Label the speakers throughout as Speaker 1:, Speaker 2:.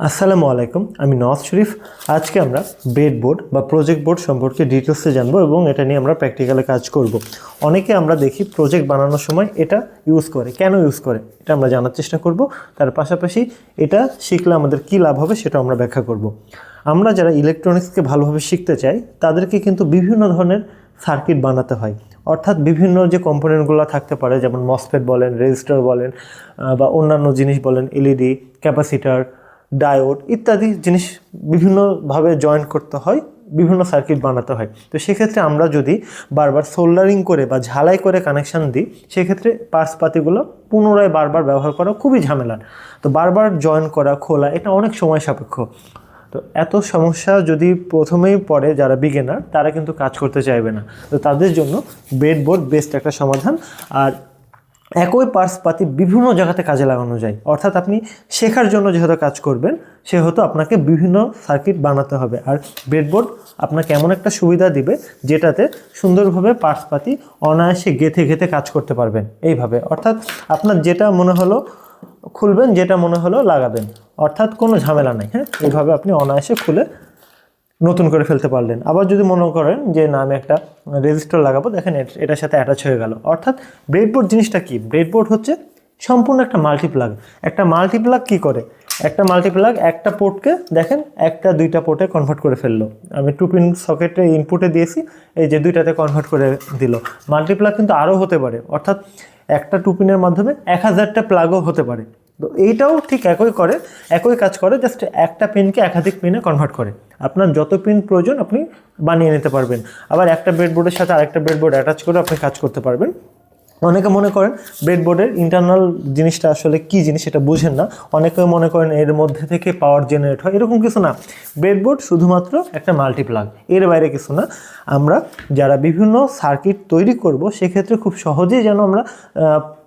Speaker 1: আসসালামু আলাইকুম, আমি নওয়াজ শরীফ। আজকে আমরা ব্রেড বোর্ড বা প্রজেক্ট বোর্ড সম্পর্কে ডিটেলসে জানব এবং এটা নিয়ে আমরা প্র্যাকটিক্যালে কাজ করব। অনেকে আমরা দেখি প্রজেক্ট বানানোর সময় এটা ইউজ করে। কেন ইউজ করে? এটা আমরা জানার চেষ্টা করব। তার পাশাপাশি এটা শিখলে আমাদের কী লাভ হবে সেটা আমরা ব্যাখ্যা করব। আমরা যারা ইলেকট্রনিক্সকে ভালোভাবে শিখতে চাই, তাদেরকে কিন্তু বিভিন্ন ধরনের সার্কিট বানাতে হয়। অর্থাৎ বিভিন্ন যে কম্পোনেন্টগুলো থাকতে পারে, যেমন মসফেট বলেন রেজিস্টার বলেন বা অন্যান্য জিনিস বলেন এলইডি ক্যাপাসিটার ডায়োড ইত্যাদি জিনিস বিভিন্নভাবে জয়েন করতে হয়, বিভিন্ন সার্কিট বানাতে হয়। তো সেক্ষেত্রে আমরা যদি বারবার সোল্ডারিং করে বা ঝালাই করে কানেকশান দিই, সেক্ষেত্রে পার্সপাতিগুলো পুনরায় বারবার ব্যবহার করা খুবই ঝামেলার। তো বারবার জয়েন করা, খোলা, এটা অনেক সময় সাপেক্ষ। তো এত সমস্যা যদি প্রথমেই পড়ে যারা বিগেনার তারা কিন্তু কাজ করতে চাইবে না। তো তাদের জন্য বেডবোর্ড বেস্ট একটা সমাধান। আর একই পার্সপাতি বিভিন্ন জায়গাতে কাজে লাগানো যায়। অর্থাৎ আপনি শেখার জন্য যেহেতু কাজ করবেন, সেহেতু আপনাকে বিভিন্ন সার্কিট বানাতে হবে। আর ব্রেডবোর্ড আপনাকে এমন একটা সুবিধা দিবে, যেটাতে সুন্দরভাবে পার্সপাতি অনায়াসে গেথে গেথে কাজ করতে পারবেন এইভাবে। অর্থাৎ আপনার যেটা মনে হলো খুলবেন, যেটা মনে হলো লাগাবেন। অর্থাৎ কোনো ঝামেলা নাই হ্যাঁ? এইভাবে আপনি অনায়াসে খুলে নতুন করে ফেলতে পারলেন। আবার যদি মনে করেন যে, না, আমি একটা রেজিস্টার লাগাবো, দেখেন এট- এটার সাথে অ্যাটাচ হয়ে গেল। অর্থাৎ ব্রেডবোর্ড জিনিসটা কি? ব্রেডবোর্ড হচ্ছে সম্পূর্ণ একটা মাল্টিপ্লাগ একটা মাল্টিপ্লাগ কি করে? একটা মাল্টিপ্লাগ একটা পোর্টকে, দেখেন, একটা, দুইটা পোর্টে কনভার্ট করে ফেলল। আমি টু পিন সকেটে ইনপুটে দিয়েছি, এই যে দুইটাতে কনভার্ট করে দিল। মাল্টিপ্লাগ কিন্তু আরও হতে পারে। অর্থাৎ একটা টু পিনের মাধ্যমে এক হাজারটা প্লাগও হতে পারে। তো এইটাও ঠিক একই করে, একই কাজ করে জাস্ট একটা পিনকে একাধিক পিনে কনভার্ট করে। আপনার যত পিন প্রয়োজন, আপনি বানিয়ে নিতে পারবেন। আবার একটা ব্রেডবোর্ডের সাথে আরেকটা ব্রেডবোর্ড অ্যাটাচ করে আপনি কাজ করতে পারবেন। অনেকে মনে করেন ব্রেডবোর্ডের ইন্টারনাল জিনিসটা আসলে কি জিনিস সেটা বুঝেন না। অনেকে মনে করেন এর মধ্যে থেকে পাওয়ার জেনারেট হয়, এরকম কিছু না। ব্রেডবোর্ড শুধুমাত্র একটা মাল্টিপ্লাগ এর বাইরে কিছু না। আমরা যারা বিভিন্ন সার্কিট তৈরি করব, সেক্ষেত্রে খুব সহজেই যেন আমরা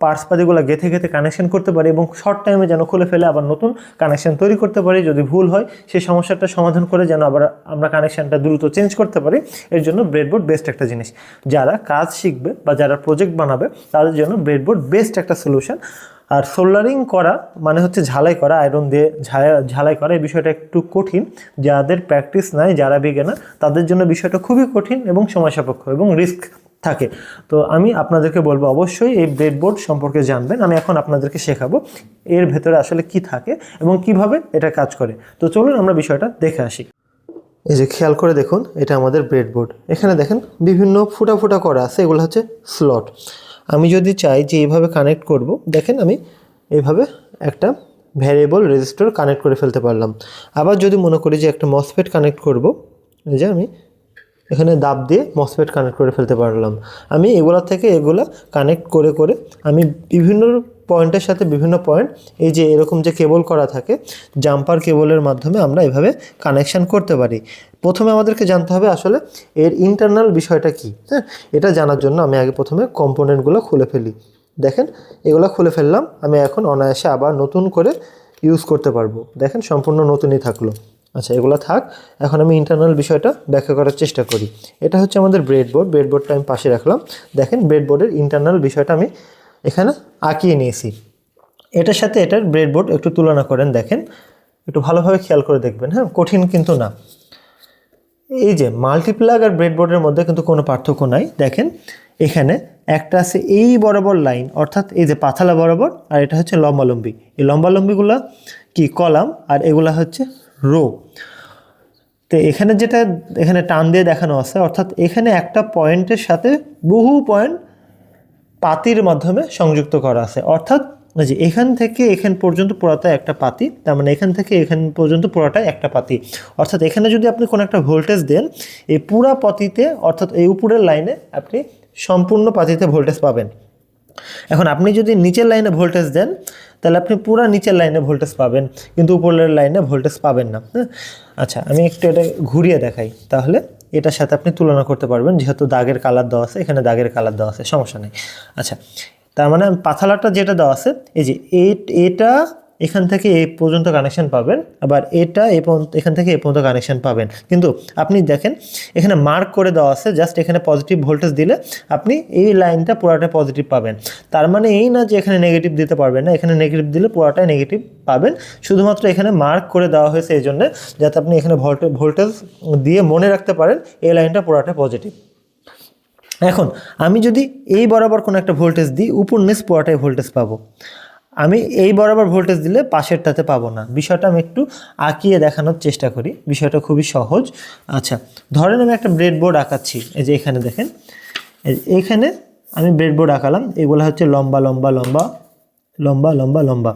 Speaker 1: পার্সপাতিগুলো গেথে গেথে কানেকশন করতে পারি এবং শর্ট টাইমে যেন খুলে ফেলে আবার নতুন কানেকশন তৈরি করতে পারি, যদি ভুল হয় সেই সমস্যাটা সমাধান করে যেন আবার আমরা কানেকশনটা দ্রুত চেঞ্জ করতে পারি। এর জন্য ব্রেডবোর্ড বেস্ট একটা জিনিস। যারা কাজ শিখবে বা যারা প্রজেক্ট বানাবে, তাদের জন্য ব্রেডবোর্ড বেস্ট একটা সলিউশন আর সোল্ডারিং করা মানে হচ্ছে ঝালাই করা আয়রন দিয়ে ঝালাই- করা, এই বিষয়টা একটু কঠিন। যাদের প্র্যাকটিস নাই, যারা বিজ্ঞানা তাদের জন্য বিষয়টা খুবই কঠিন এবং সময় সাপেক্ষ এবং রিস্ক থাকে। তো আমি আপনাদেরকে বলব, অবশ্যই এই ব্রেডবোর্ড সম্পর্কে জানবেন। আমি এখন আপনাদেরকে শেখাবো এর ভেতরে আসলে কি থাকে এবং কীভাবে এটা কাজ করে। তো চলুন আমরা বিষয়টা দেখে আসি। এই যে খেয়াল করে দেখুন, এটা আমাদের ব্রেডবোর্ড এখানে দেখেন বিভিন্ন ফুটা ফুটা করা আছে, এগুলো হচ্ছে স্লট আমি যদি চাই যে এইভাবে কানেক্ট করব, দেখেন আমি এইভাবে একটা ভ্যারিয়েবল রেজিস্টার কানেক্ট করে ফেলতে পারলাম। আবার যদি মনে করি যে একটা মসফেট কানেক্ট করব, এই যে আমি এখানে দাব দিয়ে মসফেট কানেক্ট করে ফেলতে পারলাম। আমি এগুলা থেকে এগুলা কানেক্ট করে করে আমি বিভিন্ন পয়েন্টের সাথে বিভিন্ন পয়েন্ট এই যে এরকম যে কেবল করা থাকে জাম্পার কেবলের মাধ্যমে আমরা এভাবে কানেকশান করতে পারি। প্রথমে আমাদেরকে জানতে হবে আসলে এর ইন্টারনাল বিষয়টা কি হ্যাঁ? এটা জানার জন্য আমি আগে প্রথমে কম্পোনেন্টগুলো খুলে ফেলি। দেখেন, এগুলো খুলে ফেললাম, আমি এখন অনায়াসে আবার নতুন করে ইউজ করতে পারব। দেখেন, সম্পূর্ণ নতুনই থাকল। আচ্ছা এগুলো থাক। এখন আমি ইন্টারনাল বিষয়টা ব্যাখ্যা করার চেষ্টা করি। এটা হচ্ছে আমাদের ব্রেডবোর্ড ব্রেডবোর্ডটা আমি পাশে রাখলাম। দেখেন ব্রেডবোর্ডের ইন্টারনাল বিষয়টা আমি এখানে আঁকিয়ে নিয়েছি। এটার সাথে এটার ব্রেডবোর্ড একটু তুলনা করেন, দেখেন। একটু ভালোভাবে খেয়াল করে দেখবেন হ্যাঁ? কঠিন কিন্তু না। এই যে মাল্টিপ্লাগ আর ব্রেডবোর্ডের মধ্যে কিন্তু কোনো পার্থক্য নাই। দেখেন, এখানে একটা আছে এই বরাবর লাইন অর্থাৎ এই যে পাথালা বরাবর, আর এটা হচ্ছে লম্বালম্বি। এই লম্বালম্বিগুলো কলাম, আর এগুলা হচ্ছে রো। তো এখানে যেটা, এখানে টান দিয়ে দেখানো আছে, অর্থাৎ এখানে একটা পয়েন্টের সাথে বহু পয়েন্ট পাতির মাধ্যমে সংযুক্ত করা আছে। অর্থাৎ যে এখান থেকে এখান পর্যন্ত পুরাটাই একটা পাতি, তার মানে এখান থেকে এখান পর্যন্ত পুরাটাই একটা পাতি। অর্থাৎ এখানে যদি আপনি কোনো একটা ভোল্টেজ দেন, এই পুরা পাতিতে, অর্থাৎ এই উপরের লাইনে আপনি সম্পূর্ণ পাতিতে ভোল্টেজ পাবেন। এখন আপনি যদি নিচের লাইনে ভোল্টেজ দেন, তাহলে আপনি পুরো নিচের লাইনে ভোল্টেজ পাবেন, কিন্তু উপরের লাইনে ভোল্টেজ পাবেন না। হ্যাঁ? আচ্ছা আমি একটু এটা ঘুরিয়ে দেখাই। তাহলে এটার সাথে আপনি তুলনা করতে পারবেন, যেহেতু দাগের কালার দেওয়া আছে, এখানে দাগের কালার দেওয়া আছে, সমস্যা নেই। আচ্ছা তার মানে পাথালাটা যেটা দেওয়া আছে, এই যে এটা এখান থেকে এই পর্যন্ত কানেকশন পাবেন। আবার এটা এই পর্যন্ত, এখান থেকে এ পর্যন্ত কানেকশন পাবেন। কিন্তু আপনি দেখেন, এখানে মার্ক করে দেওয়া আছে জাস্ট এখানে পজিটিভ ভোল্টেজ দিলে আপনি এই লাইনটা পুরাটা পজিটিভ পাবেন। তার মানে এই না যে এখানে নেগেটিভ দিতে পারবেন না, এখানে নেগেটিভ দিলে পুরাটাই নেগেটিভ পাবেন। শুধুমাত্র এখানে মার্ক করে দেওয়া হয়েছে এই জন্যে, যাতে আপনি এখানে ভোল্টেজ ভোল্টেজ দিয়ে মনে রাখতে পারেন, এই লাইনটা পুরাটা পজিটিভ এখন, আমি যদি এই বরাবর কোনো একটা ভোল্টেজ দিই, উপর নিচ পুরাটাই ভোল্টেজ পাবো। আমি এই বরাবর ভোল্টেজ দিলে পাশেরটাতে পাবো না। বিষয়টা আমি একটু আঁকিয়ে দেখানোর চেষ্টা করি। বিষয়টা খুবই সহজ। আচ্ছা ধরেন আমি একটা ব্রেডবোর্ড আঁকাচ্ছি। এই যে এখানে দেখেন। এইখানে আমি ব্রেডবোর্ড আঁকালাম। এগুলো হচ্ছে লম্বা লম্বা লম্বা লম্বা লম্বা লম্বা।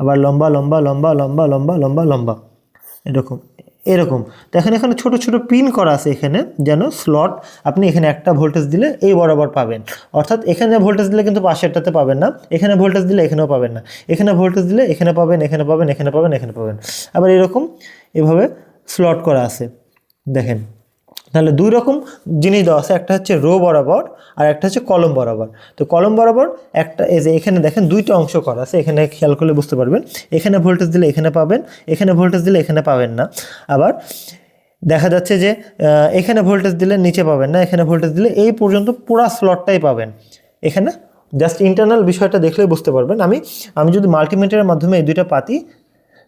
Speaker 1: আবার লম্বা লম্বা লম্বা লম্বা লম্বা লম্বা লম্বা। এরকম। এরকম। দেখেন এখানে ছোট ছোট পিন করা আছে এখানে, যেন স্লট আপনি এখানে একটা ভোল্টেজ দিলে এই বরাবর পাবেন। অর্থাৎ এখানে ভোল্টেজ দিলে কিন্তু পাশেরটাতে পাবেন না, এখানে ভোল্টেজ দিলে এখানেও পাবেন না। এখানে ভোল্টেজ দিলে এখানে পাবেন এখানে পাবেন এখানে পাবেন এখানে পাবেন। আবার এরকম এভাবে স্লট করা আছে। দেখেন তাহলে দুই রকম জিনিস দেওয়া আছে, একটা হচ্ছে রো বরাবর আর একটা হচ্ছে কলম বরাবর। তো কলম বরাবর একটা, এই যে এখানে দেখেন দুইটা অংশ করা আছে, এখানে খেয়াল করলে বুঝতে পারবেন। এখানে ভোল্টেজ দিলে এখানে পাবেন, এখানে ভোল্টেজ দিলে এখানে পাবেন না। আবার দেখা যাচ্ছে যে এখানে ভোল্টেজ দিলে নিচে পাবেন না, এখানে ভোল্টেজ দিলে এই পর্যন্ত পুরো স্লটটাই পাবেন। এখানে জাস্ট ইন্টারনাল বিষয়টা দেখলেই বুঝতে পারবেন। আমি আমি যদি মাল্টিমিটারের মাধ্যমে এই দুইটা পাতি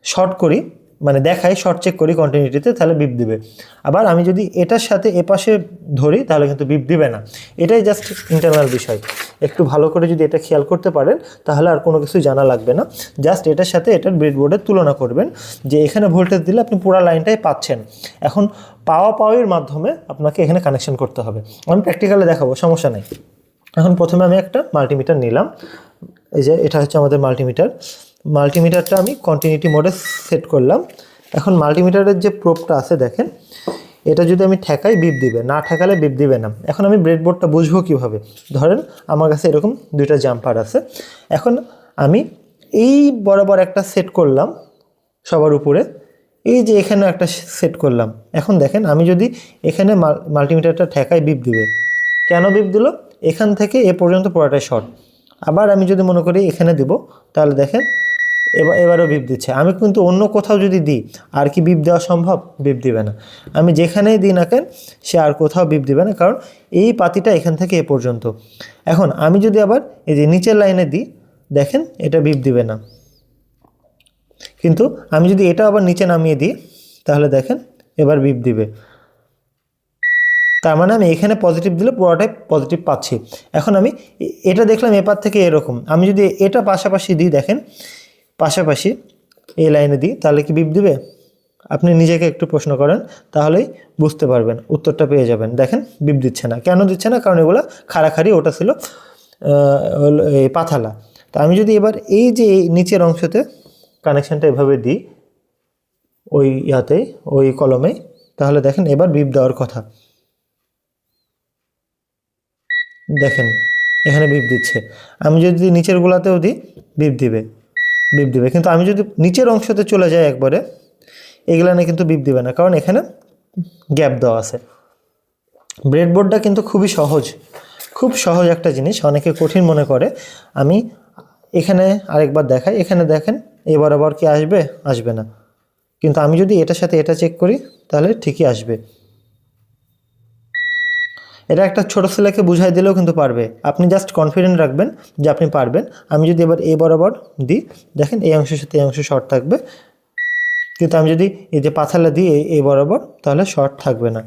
Speaker 1: শর্ট করি মানে দেখাই শর্ট চেক করি কন্টিনিউটিতে তাহলে বিপ দিবে। আবার আমি যদি এটার সাথে এপাশে ধরি, তাহলে কিন্তু বিপ দিবে না। এটাই জাস্ট ইন্টারনাল বিষয়। একটু ভালো করে যদি এটা খেয়াল করতে পারেন, তাহলে আর কোনো কিছু জানা লাগবে না। জাস্ট এটার সাথে এটার ব্রেডবোর্ডের তুলনা করবেন যে এখানে ভোল্টেজ দিলে আপনি পুরো লাইনটাই পাচ্ছেন। এখন পাওয়া পাওয়ার মাধ্যমে আপনাকে এখানে কানেকশন করতে হবে। আমি প্র্যাকটিক্যালে দেখাবো, সমস্যা নেই। এখন প্রথমে আমি একটা মাল্টিমিটার নিলাম। এই যে, এটা হচ্ছে আমাদের মাল্টিমিটার মাল্টিমিটারটা আমি কন্টিনিউটি মোডে সেট করলাম। এখন মাল্টিমিটারের যে প্রোপটা আছে দেখেন, এটা যদি আমি ঠেকাই বিপ দিবে, না ঠেকালে বিপ দিবে না। এখন আমি ব্রেডবোর্ডটা বুঝব কীভাবে? ধরেন আমার কাছে এরকম দুইটা জাম্পার আছে। এখন আমি এই বরাবর একটা সেট করলাম সবার উপরে। এই যে এখানে একটা সেট করলাম। এখন দেখেন, আমি যদি এখানে মাল- মাল্টিমিটারটা ঠেকাই বিপ দিবে, কেন বিপ দিল? এখান থেকে এ পর্যন্ত পুরোটাই শর্ট আবার আমি যদি মনে করি এখানে দিব, তাহলে দেখেন এবার এবারও বিপ দিচ্ছে। আমি কিন্তু অন্য কোথাও যদি দিই, আর কি বিপ দেওয়া সম্ভব? বিপ দিবে না। আমি যেখানেই দিই না কেন, সে আর কোথাও বিপ দিবে না, কারণ এই পাতিটা এখান থেকে এ পর্যন্ত। এখন আমি যদি আবার এই যে নিচের লাইনে দিই, দেখেন এটা বিপ দিবে না। কিন্তু আমি যদি এটা আবার নিচে নামিয়ে দিই, তাহলে দেখেন এবার বিপ দিবে। তার মানে আমি এখানে পজিটিভ দিলে পুরোটাই পজিটিভ পাচ্ছি। এখন আমি এটা দেখলাম এপার থেকে এরকম। আমি যদি এটা পাশাপাশি দিই, দেখেন পাশাপাশি এই লাইনে দিই, তাহলে কি বিপ দিবে? আপনি নিজেকে একটু প্রশ্ন করেন, তাহলেই বুঝতে পারবেন, উত্তরটা পেয়ে যাবেন। দেখেন, বিপ দিচ্ছে না। কেন দিচ্ছে না? কারণ এগুলো খাড়াখাড়ি, ওটা ছিল এই পাথালা। তো আমি যদি এবার এই যে নিচের অংশতে কানেকশানটা এভাবে দিই, ওই ইয়াতে, ওই কলমে, তাহলে দেখেন, এবার বিপ দেওয়ার কথা। দেখেন, এখানে বিপ দিচ্ছে। আমি যদি নিচের গুলাতেও দিই, বিপ দিবে। বিপ দিবে। কিন্তু আমি যদি নিচের অংশতে চলে যাই একবারে এগুলানে কিন্তু বিপ দিবে না, কারণ এখানে গ্যাপ দেওয়া আছে। ব্রেডবোর্ডটা কিন্তু খুবই সহজ, খুব সহজ একটা জিনিস, অনেকে কঠিন মনে করে। আমি এখানে আরেকবার দেখাই, এখানে দেখেন, এবার আবার কি আসবে আসবে না। কিন্তু আমি যদি এটার সাথে এটা চেক করি, তাহলে ঠিকই আসবে। এটা একটা ছোটো ছেলেকে বুঝাই দিলেও কিন্তু পারবে। আপনি জাস্ট কনফিডেন্ট রাখবেন যে আপনি পারবেন। আমি যদি এবার এই বরাবর দিই, দেখেন এই অংশের সাথে এই অংশ শর্ট থাকবে। কিন্তু আমি যদি এই যে পাথালা দিই এই বরাবর, তাহলে শর্ট থাকবে না।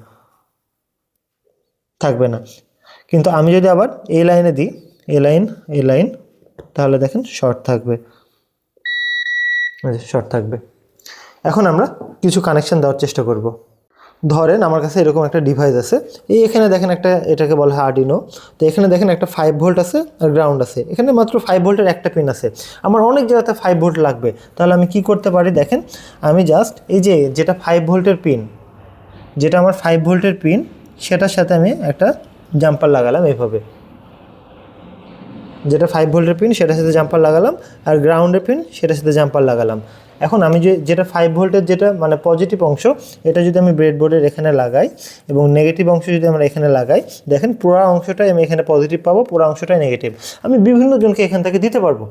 Speaker 1: থাকবে না। কিন্তু আমি যদি আবার এই লাইনে দিই এ লাইন এ লাইন তাহলে দেখেন শর্ট থাকবে। শর্ট থাকবে। এখন আমরা কিছু কানেকশন দেওয়ার চেষ্টা করব। ধরেন আমার কাছে এরকম একটা ডিভাইস আছে। এই এখানে দেখেন একটা, এটাকে বলা হয় আর্ডিনো তো এখানে দেখেন একটা ফাইভ ভোল্ট আছে আর গ্রাউন্ড আছে। এখানে মাত্র ফাইভ ভোল্টের একটা পিন আছে। আমার অনেক জায়গাতে ফাইভ ভোল্ট লাগবে। তাহলে আমি কি করতে পারি? দেখেন, আমি জাস্ট এই যে, যেটা ফাইভ ভোল্টের পিন যেটা আমার ফাইভ ভোল্টের পিন সেটার সাথে আমি একটা জাম্পার লাগালাম এইভাবে যেটা ফাইভ ভোল্টের পিন সেটার সাথে জাম্পার লাগালাম। আর গ্রাউন্ডের পিন সেটার সাথে জাম্পার লাগালাম। এখন আমি যে, যেটা ফাইভ ভোল্টের যেটা মানে পজিটিভ অংশ, এটা যদি আমি ব্রেডবোর্ডের এখানে লাগাই এবং নেগেটিভ অংশ যদি আমরা এখানে লাগাই, দেখেন পুরা অংশটাই আমি এখানে পজিটিভ পাবো, পুরা অংশটাই নেগেটিভ আমি বিভিন্ন জনকে এখান থেকে দিতে পারব।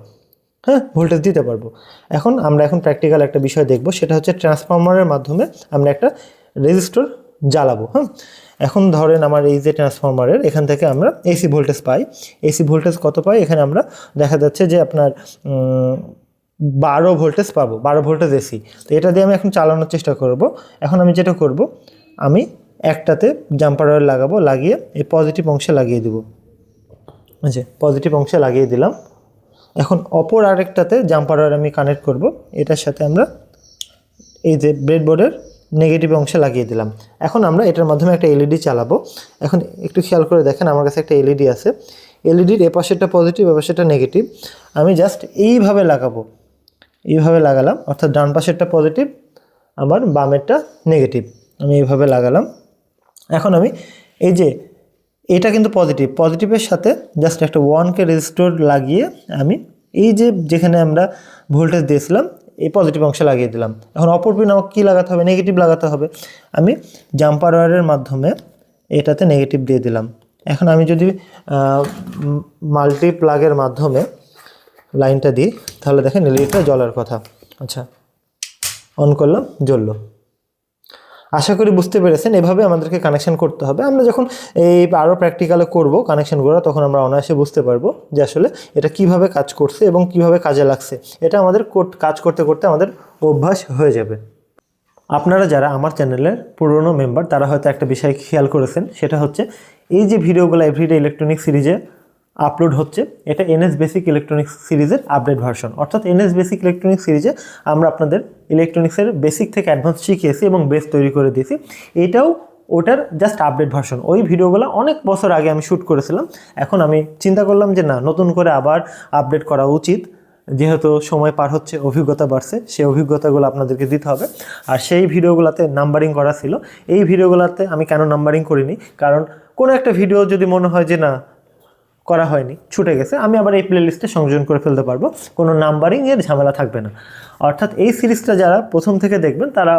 Speaker 1: হ্যাঁ ভোল্টেজ দিতে পারব। এখন আমরা এখন প্র্যাকটিক্যাল একটা বিষয় দেখব, সেটা হচ্ছে ট্রান্সফরমারের মাধ্যমে আমরা একটা রেজিস্টর জ্বালাবো হ্যাঁ? এখন ধরেন আমার এই যে ট্রান্সফরমারের এখান থেকে আমরা এসি ভোল্টেজ পাই। এসি ভোল্টেজ কত পাই? এখানে আমরা দেখা যাচ্ছে যে আপনার বারো ভোল্টেজ পাবো, বারো ভোল্টেজ এসি তো এটা দিয়ে আমি এখন চালানোর চেষ্টা করব। এখন আমি যেটা করব, আমি একটাতে জাম্পার ওয়্যার লাগাবো, লাগিয়ে এই পজিটিভ অংশে লাগিয়ে দেবো। আচ্ছা পজিটিভ অংশে লাগিয়ে দিলাম। এখন অপর আরেকটাতে জাম্পার ওয়্যার আমি কানেক্ট করব। এটার সাথে আমরা এই যে ব্রেডবোর্ডের নেগেটিভ অংশে লাগিয়ে দিলাম। এখন আমরা এটার মাধ্যমে একটা এলইডি চালাবো। এখন একটু খেয়াল করে দেখেন, আমার কাছে একটা এলইডি আছে। এলইডির এ পাশেরটা পজিটিভ এ পাশেরটা নেগেটিভ আমি জাস্ট এইভাবে লাগাবো। এইভাবে লাগালাম। অর্থাৎ ডান পাশেরটা পজিটিভ আমার বামেরটা নেগেটিভ আমি এইভাবে লাগালাম। এখন আমি এই যে এটা কিন্তু পজিটিভ পজিটিভের সাথে জাস্ট একটা ওয়ানকে রেজিস্টোর লাগিয়ে আমি এই যে যেখানে আমরা ভোল্টেজ দিয়েছিলাম, এই পজিটিভ অংশে লাগিয়ে দিলাম। এখন অপর পিন আমাকে কী লাগাতে হবে? নেগেটিভ লাগাতে হবে। আমি জাম্পার ওয়ারের মাধ্যমে এটাতে নেগেটিভ দিয়ে দিলাম। এখন আমি যদি মাল্টি প্লাগের মাধ্যমে লাইনটা দিই। তাহলে দেখেন এলইডিটা জ্বলার কথা। আচ্ছা অন করলাম, জ্বলল। আশা করি বুঝতে পেরেছেন, এভাবে আমাদেরকে কানেকশন করতে হবে। আমরা যখন এই আরও প্র্যাকটিক্যালে করব কানেকশনগুলো তখন আমরা অনায়াসে বুঝতে পারব যে আসলে এটা কীভাবে কাজ করছে এবং কীভাবে কাজে লাগছে। এটা আমাদের কাজ করতে করতে আমাদের অভ্যাস হয়ে যাবে। আপনারা যারা আমার চ্যানেলের পুরনো মেম্বার তারা হয়তো একটা বিষয় খেয়াল করেছেন, সেটা হচ্ছে এই যে ভিডিওগুলো এভরিডে ইলেকট্রনিক সিরিজে আপলোড হচ্ছে, এটা এনএস বেসিক ইলেকট্রনিক্স সিরিজের আপডেট ভার্সন অর্থাৎ এনএস বেসিক ইলেকট্রনিক্স সিরিজে আমরা আপনাদের ইলেকট্রনিক্সের বেসিক থেকে অ্যাডভান্স শিখিয়েছি এবং বেস তৈরি করে দিয়েছি। এটাও ওটার জাস্ট আপডেট ভার্সন ওই ভিডিওগুলো অনেক বছর আগে আমি শ্যুট করেছিলাম। এখন আমি চিন্তা করলাম যে না, নতুন করে আবার আপডেট করা উচিত। যেহেতু সময় পার হচ্ছে, অভিজ্ঞতা বাড়ছে, সেই অভিজ্ঞতাগুলো আপনাদেরকে দিতে হবে। আর সেই ভিডিওগুলোতে নাম্বারিং করা ছিল। এই ভিডিওগুলোতে আমি কেন নাম্বারিং করিনি? কারণ কোনো একটা ভিডিও যদি মনে হয় যে না করা হয়নি, ছুটে গেছে। আমি আবার এই প্লেলিস্টে সংযোজন করে ফেলতে পারব। কোনো নাম্বারিংয়ের ঝামেলা থাকবে না। অর্থাৎ এই সিরিজটা যারা প্রথম থেকে দেখবেন, তারা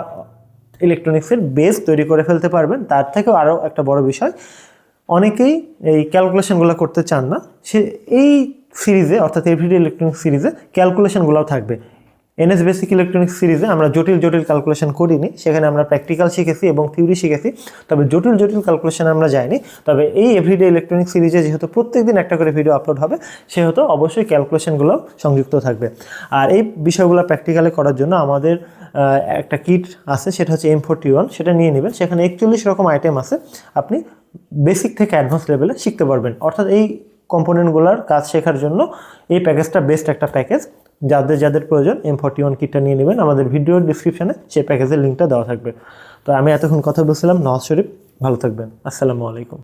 Speaker 1: ইলেকট্রনিক্সের বেস তৈরি করে ফেলতে পারবেন। তার থেকেও আরও একটা বড় বিষয়, অনেকেই এই ক্যালকুলেশনগুলো করতে চান না। সে এই সিরিজে অর্থাৎ এভরিডে ইলেকট্রনিক্স সিরিজে ক্যালকুলেশনগুলোও থাকবে। এনএস বেসিক ইলেকট্রনিক্স সিরিজে আমরা জটিল জটিল ক্যালকুলেশন করিনি, সেখানে আমরা প্র্যাকটিক্যাল শিখেছি এবং থিওরি শিখেছি। তবে জটিল জটিল ক্যালকুলেশন আমরা যাইনি। তবে এই এভরিডে ইলেকট্রনিক্স সিরিজে যেহেতু প্রত্যেকদিন একটা করে ভিডিও আপলোড হবে, সেহেতু অবশ্যই ক্যালকুলেশনগুলো সংযুক্ত থাকবে। আর এই বিষয়গুলো প্র্যাকটিক্যালে করার জন্য আমাদের একটা কিট আছে, সেটা হচ্ছে এম ফোরটি ওয়ান সেটা নিয়ে নেবেন। সেখানে একচল্লিশ রকম আইটেম আছে, আপনি বেসিক থেকে অ্যাডভান্স লেভেলে শিখতে পারবেন। অর্থাৎ এই কম্পোনেন্টগুলোর কাজ শেখার জন্য এই প্যাকেজটা বেস্ট একটা প্যাকেজ যাদের যাদের প্রয়োজন এম ফর্টি ওয়ান কিটটা নিয়ে নেবেন। আমাদের ভিডিওর ডিসক্রিপশানে সেই প্যাকেজের লিঙ্কটা দেওয়া থাকবে। তো আমি এতক্ষণ কথা বলছিলাম নওয়াজ শরীফ। ভালো থাকবেন। আসসালামু আলাইকুম।